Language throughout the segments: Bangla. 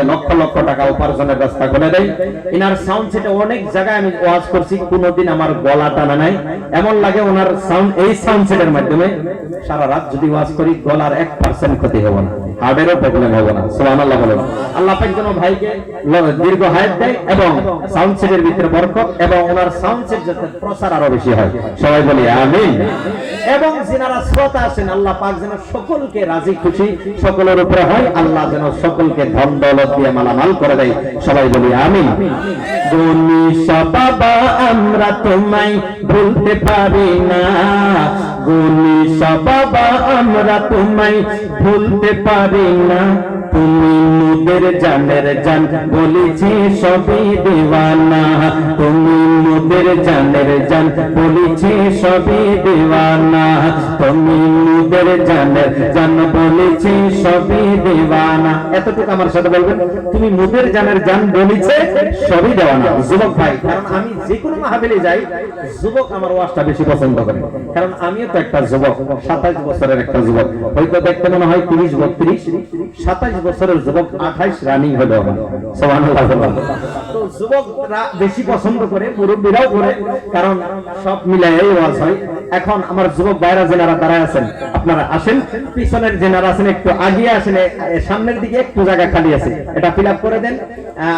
লক্ষ লক্ষ টাকা উপার্জনের রাস্তা করে দেয়। ইনার সাউন্ড সেটা অনেক জায়গায় আমি ওয়াজ করছি, কোনোদিন আমার গলা টানা নাই। এমন লাগে ওনার সাউন্ড এই সাউন্ড সেটের মাধ্যমে সারা রাত যদি ওয়াজ করি, গলার এক পার্সেন্ট ক্ষতি হবে না। বেশি হয়। সবাই এবং সকলকে রাজি, খুশি, সকলের উপরে হয়। আল্লাহ যেন সকলকে ধন দৌলত দিয়ে মালামাল করে দেয়। সবাই বলি আমি গনিশা বাবা আমরা তোমায় ভুলতে পারি না। গুণী বাবা আমরা তোমায় ভুলতে পারি না। মুদের জানের জান, বলেছি সবই দেওয়ানা। তুমি মুদের জানের জান, বলেছি সবই দেওয়ানা। তুমি মুদের জানের জান, বলেছি সবই দেওয়ানা। এতটুকু আমার সাথে বলবেন, তুমি মুদের জানের জান, বলেছে সবই দেওয়ানা। যুবক ভাই, কারণ আমি যে কোনো মাহাবিলে যাই, যুবক আমার ওয়াজটা বেশি পছন্দ করে। কারণ আমিও তো একটা যুবক সাতাইশ বছরের একটা যুবক। হয়তো দেখতে মনে হয় তিরিশ, বত্রিশ সাতাইশ বছরের যুবক রানিং হলো তো যুবকরা বেশি পছন্দ করে মুরব্বীরাও করে কারণ সব মিলাই ওয়াজ হয় এখন আমার যুবক জেনারা দাঁড়ায় আছেন আপনারা আসেন পিছনের আছেন একটু আগিয়ে আসেন সামনের দিকে একটু জায়গা খালি আছে এটা ফিল করে দেন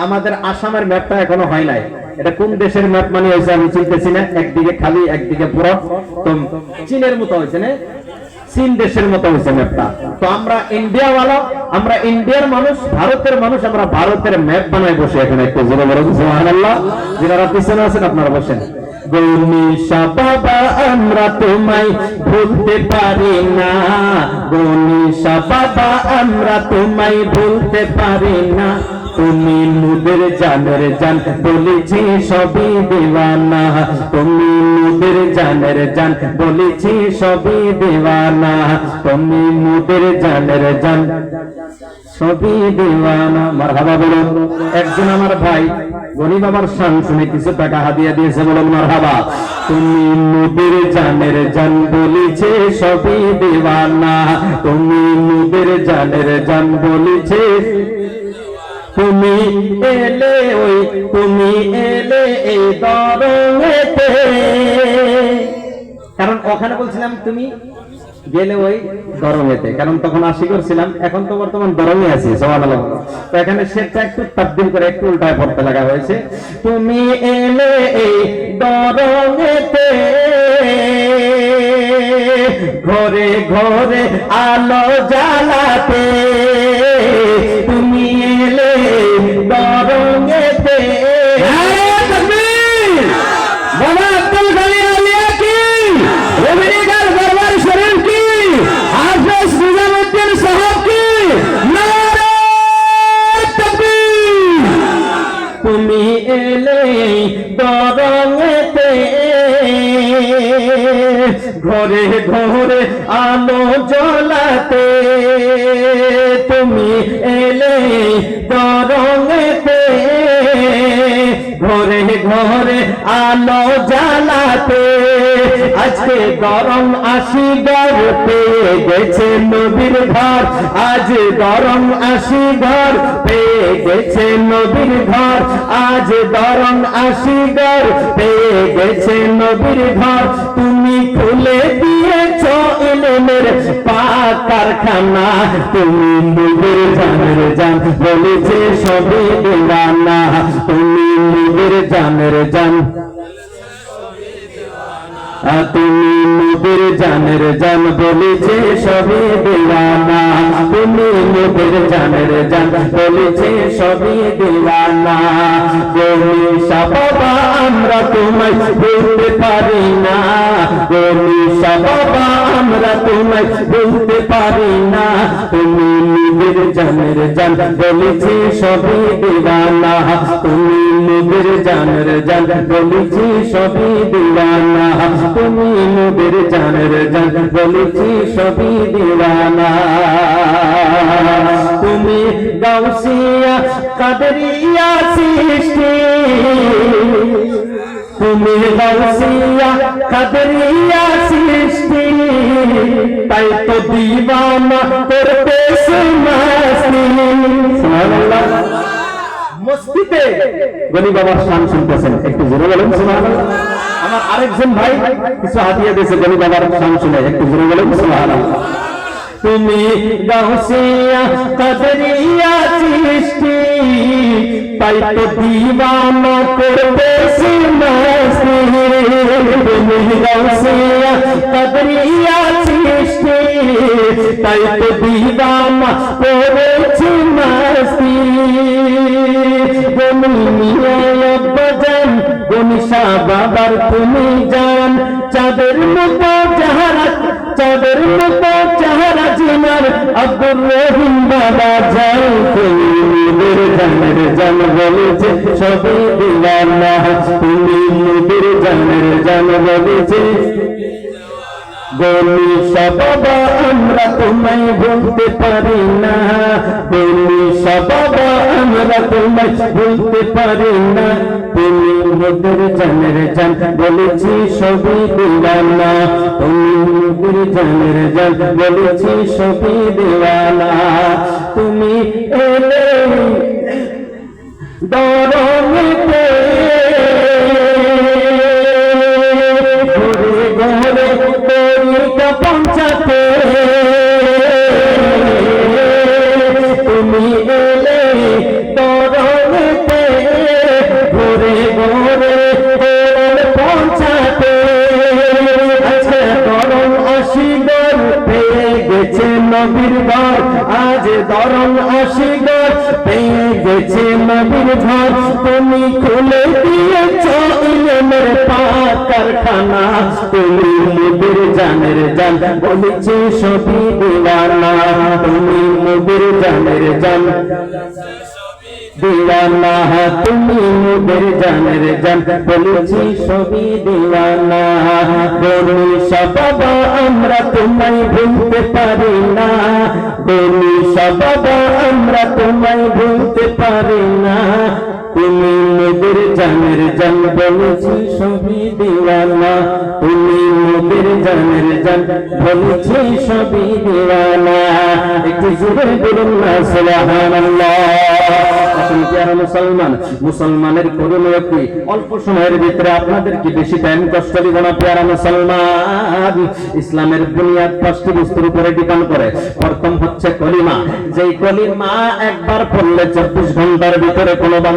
আমাদের আসামের ম্যাপটা এখনও হয় নাই এটা কোন দেশের ম্যাপ মানে হয়েছে আমি চিনতেছি না একদিকে খালি একদিকে পুরো তো চীনের মতো হয়েছে না চীন দেশের মতো হয়েছে ম্যাপটা। তো আমরা ইন্ডিয়া ওয়ালা আমরা ইন্ডিয়ার মানুষ, ভারতের মানুষ, আমরা ভারতের ম্যাপ বানায় বসে এখানে একটু জোরে বলে সুবহানাল্লাহ। যারা পিছনে আছেন, আপনারা বসেন। গনিশা বাবা, আমরা তোমায় ভুলতে পারি না। গনিশা বাবা, আমরা তোমায় ভুলতে পারি না। তুমি মুদের জানের জান, বলেছি সবই দেওয়ানা। তুমি মুদের জানের জান, বলেছি সবই দেওয়ানা। তুমি মুদের জানের জান, সবই দেওয়ানা। মারহাবা বলুন একজন আমার ভাই গরিব আমার শান শুনে কিছু টাকা হাদিয়া দিয়েছে বলুন মারহাবা তুমি মুদের জানের জান, বলেছে সবই দেওয়ানা। তুমি মুদের জানের জান, বলেছে তুমি এলে ওই, তুমি এলে এই দরঙেতে। কারণ ওখানে বলছিলাম তুমি গেলে ওই দরঙেতে। কারণ তখন আশি করছিলাম এখন তো বর্তমান দরঙে আছি সমান তো এখানে সেটা একটু তাবদিল করে, একটু উল্টায় পড়তে লাগা হয়েছে। তুমি এলে এই দরঙেতে। ঘরে ঘরে আলো জ্বালাতে। আলো জ্বলাতে তুমি এলে দরঙেতে। ঘরে ঘরে আলো জ্বালাতে আজকে গরম আসি ঘর পেয়ে গেছে নবীর ঘর। আজ গরম আসি ঘর পেয়ে গেছে নবীর ঘর। আজ গরম আসি ঘর পেয়ে গেছে নবীর ঘর। তুমি খুলে এলেমের পাক কারখানা, তুমি নবীর জানের জান, বলেছে সবই দেওয়ানা। তুমি নবীর জানের জান। তুমি নবীর জানের জান, বলেছে সবই দেওয়ানা। তুমি নবীর জানের জান, বলেছে সবই দেওয়ানা। গনিশা বাবা, আমরা তোমায় বলতে পারি না। গনিশা বাবা আমরা তোমায় বলতে পারি না। তুমি নবীর জানের জান বলেছে, সবই দেওয়ানা তুমি নবীর জানের জান বলেছি, সবই দেওয়ানা তুমি নবীর জানের জান বলেছি, সবই দেওয়ানা তুমি গাউসিয়া সৃষ্টি। তুমি গাউসিয়া তাই বাবার শান শুনতেছেন, একটু জোরে বলেন, সুবহানাল্লাহ। আমার আরেকজন ভাই কিছু হাতিয়ে দিয়েছে বাবার শান শুনে, একটু জোরে বলেন, সুবহানাল্লাহ। তুমি গাউসিয়া সৃষ্টি তুমি তাই তো দিবানা করেছি মস্তি বজান গনিশা বাবার তুমি জান। চাঁদের মতো যাহারা চাঁদের মতো চেহারা জিনার আব্দুর রহিম বাবা যাই তুমি জানের জান বলেছে সবই দিলানা তুমি মুদির জানের জান বলেছে গলি সবাবা, আমরা তোমায় ভুলতে পারি না। গলি সবাবা, আমরা তোমায় ভুলতে পারি না। তুমি মোদের জানের জান, বলেছি সবই দিলানা তুমি মোদের জানের জান, বলেছি সবই দিলানা তুমি এলে দরমিতে গেছে নবীর ঘর তুমি খুলে দিয়েছ ইলমের পাক কারখানা, তুমি মুদির জানের জান, বলেছে সবই দিওয়ানা তুমি মুদির জানের জান। দিওয়ানা, তুমি মুদের জানের জান, বলেছি সবই দিওয়ানা। বলি সবাবা আমরা তোমায় ভুলতে পারি না। বলি সবাবা আমরা তোমায় ভুলতে পারি না। তুমি মুদের জানের জান, বলেছি সবই দিওয়ানা। তুমি মুদের জানের জান, বলেছি সবই দিওয়ানা। একটু জোরে বলুন না, সুবহানাল্লাহ। মুসলমান, মুসলমানের করণীয় একটি অল্প সময়ের ভিতরে আপনাদেরকে বেশি টাইম কষ্ট দিব না পেয়ারা মুসলমান। ইসলামের বুনিয়াদ পাঁচটি বস্তুর উপরে ডিপেন্ড করে। প্রথম হচ্ছে কলিমা। যেই কলিমা একবার পড়লে চব্বিশ ঘণ্টার ভিতরে কোনো